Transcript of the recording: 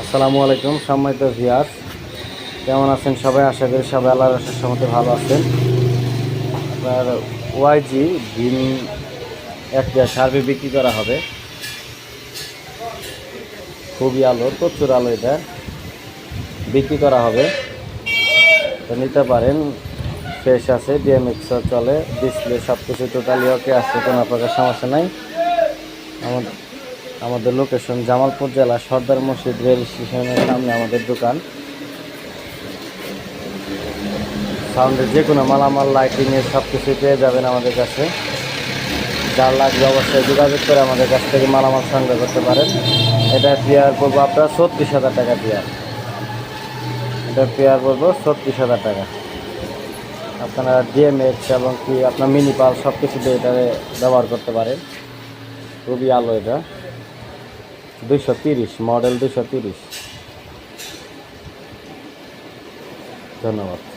আসসালামু আলাইকুম, সম্মানিত ভিয়ার কেমন আছেন সবাই? আশা করি সবাই আল্লাহর রসের সমতে ভালো আছেন। আপনার ওয়াইজি ডিম একটা সার্ভে বিক্রি করা হবে। খুবই আলো, প্রচুর আলো এটা। বিক্রি করা হবে। তো নিতে পারেন, ফ্রেশ আছে ডিএমএক্স চলে ডিসপ্লে সব কিছু টোটালি ওকে আসছে কোনো প্রকার সমস্যা নাই। আমাদের আমাদের লোকেশন জামালপুর জেলা সর্দার মসজিদ রেল স্টেশনের সামনে আমাদের দোকান। সাউন্ডের যে কোনো মালামাল লাইটিংয়ের সব কিছুই পেয়ে যাবেন আমাদের কাছে। যার লাগবে অবশ্যই যোগাযোগ করে আমাদের কাছ থেকে মালামাল সংগ্রহ করতে পারেন। এটা পেয়ার পড়ব আপনার ছত্রিশ হাজার টাকা পেয়ার। এটা পেয়ার পড়ব ছত্রিশ হাজার টাকা। আপনারা ডিএমএক্স এবং কি আপনার মিনি পাল সব কিছুতে এটা ব্যবহার করতে পারেন। খুবই আলো এটা। দুইশো তিরিশ মডেল দুইশো তিরিশ ধন্যবাদ